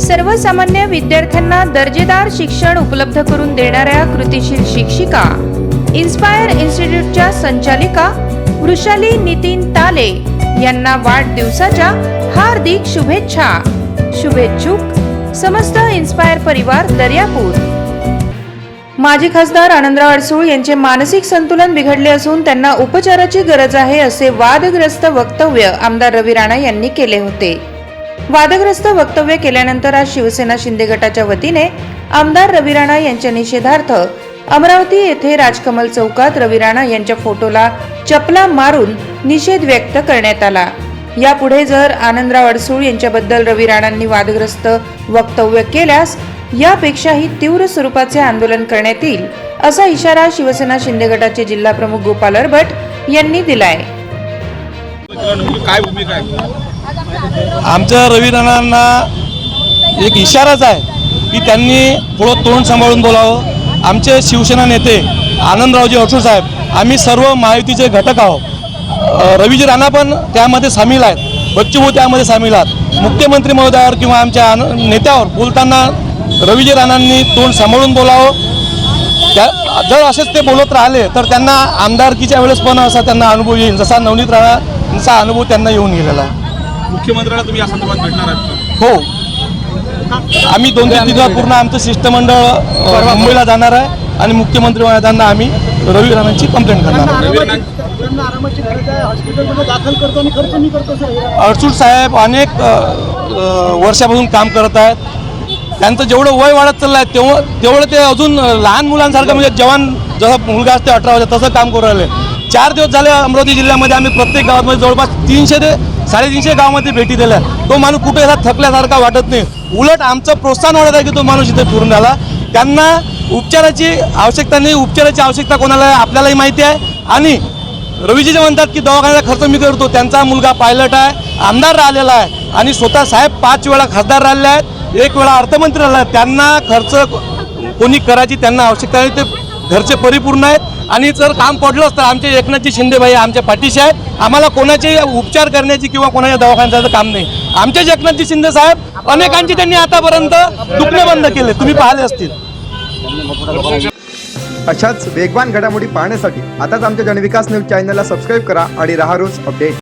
सर्वसामान्य विद्यार्थ्यांना दर्जेदार शिक्षण उपलब्ध करून देणाऱ्या कृतिशील शिक्षिका इन्स्पायर इन्स्टिट्यूटच्या संचालिका वृषाली नितीन ताले यांना वाढदिवसाच्या हार्दिक शुभेच्छा. शुभेच्छुक समस्त इन्स्पायर परिवार दर्यापूर. माजी खासदार आनंदराव अडसूळ यांचे मानसिक संतुलन बिघडले असून त्यांना उपचाराची गरज आहे असे वादग्रस्त वक्तव्य आमदार रवी राणा यांनी केले होते. वादग्रस्त वक्तव्य केल्यानंतर आज शिवसेना शिंदे गटाच्या वतीने आमदार रवी राणा यांच्या निषेधार्थ अमरावती येथे राजकमल चौकात रवी राणा यांच्या फोटोला चपला मारून निषेध व्यक्त करण्यात आला. यापुढे जर आनंदराव अडसूळ यांच्याबद्दल रवी राणांनी वादग्रस्त वक्तव्य केल्यास यापेक्षाही तीव्र स्वरूपाचे आंदोलन करण्यात येईल असा इशारा शिवसेना शिंदे गटाचे जिल्हा प्रमुख गोपाल अरबट यांनी दिलाय. काय भूमिका आहे? आमच्या रवी राणांना एक इशाराच आहे की त्यांनी थोडं तोंड सांभाळून बोलावं. आमचे शिवसेना नेते आनंदरावजी अठूर साहेब आम्ही सर्व महायुतीचे घटक आहोत. रवीजी राणा पण त्यामध्ये सामील आहेत. बच्चूभाऊ त्यामध्ये सामील आहेत. मुख्यमंत्री महोदयावर किंवा आमच्या नेत्यावर बोलताना रवीजी राणांनी तोंड सांभाळून बोलावं. त्या जर असेच ते बोलत राहिले तर त्यांना आमदारकीच्या वेळेस पण असा त्यांना अनुभव येईल. जसा नवनीत राणांचा अनुभव त्यांना येऊन गेलेला आहे. मुख्यमंत्र्यांना तुम्ही या संदर्भात भेटणार आहात हो. आम्ही दोन तीन दिवसात पूर्ण आमचं शिष्टमंडळ मुंबईला जाणार आहे आणि मुख्यमंत्री महोदयांना आम्ही रवी राणांची कंप्लेंट करणार आहे रवी राणा- मुलांना आरामाची गरज आहे. हॉस्पिटलमध्ये दाखल करतो आणि खर्च मी करतो सर? अडसूळ साहेब अनेक वर्षापासून काम करत आहेत. त्यांचं जेवढं वय वाढत चाललं आहे तेवढं तेवढं ते अजून लहान मुलांसारखं म्हणजे जवान जसं मुलगा असते अठरा वर्ष तसं काम करू राहिले. चार दिवस झाले अमरावती जिल्ह्यामध्ये आम्ही प्रत्येक गावामध्ये जवळपास तीनशे ते साडेतीनशे गावामध्ये भेटी दिल्या. तो माणूस कुठे असा थकल्यासारखा वाटत नाही. उलट आमचं प्रोत्साहन वाढत आहे की तो माणूस इथे फिरून आला त्यांना उपचाराची आवश्यकता नाही. उपचाराची आवश्यकता कोणाला आहे आपल्यालाही माहिती आहे. आणि रवीजी जे म्हणतात की दवाखान्याचा खर्च मी करतो त्यांचा मुलगा पायलट आहे आमदार राहिलेला आहे. आणि स्वतः साहेब पाच वेळा खासदार राहिलेले आहेत. एक वेळा अर्थमंत्री राहिला आहे. त्यांना खर्च कोणी करायची त्यांना आवश्यकता नाही. ते घरचे परिपूर्ण आहेत. आणि जर काम पडलंच तर आमचे एकनाथजी शिंदेभाई आमच्या पाठीशी आहेत. आम्हाला कोणाचे उपचार करण्याची किंवा कोणाच्या दवाखान्याचं काम नाही. आमचेच एकनाथजी शिंदे साहेब अनेकांचे त्यांनी आतापर्यंत दुखणे बंद केले. तुम्ही पाहिले असतील. अशाच वेगवान घडामोडी पाहण्यासाठी आताच आमच्या जनविकास न्यूज चॅनलला सबस्क्राईब करा आणि राहा रोज अपडेट.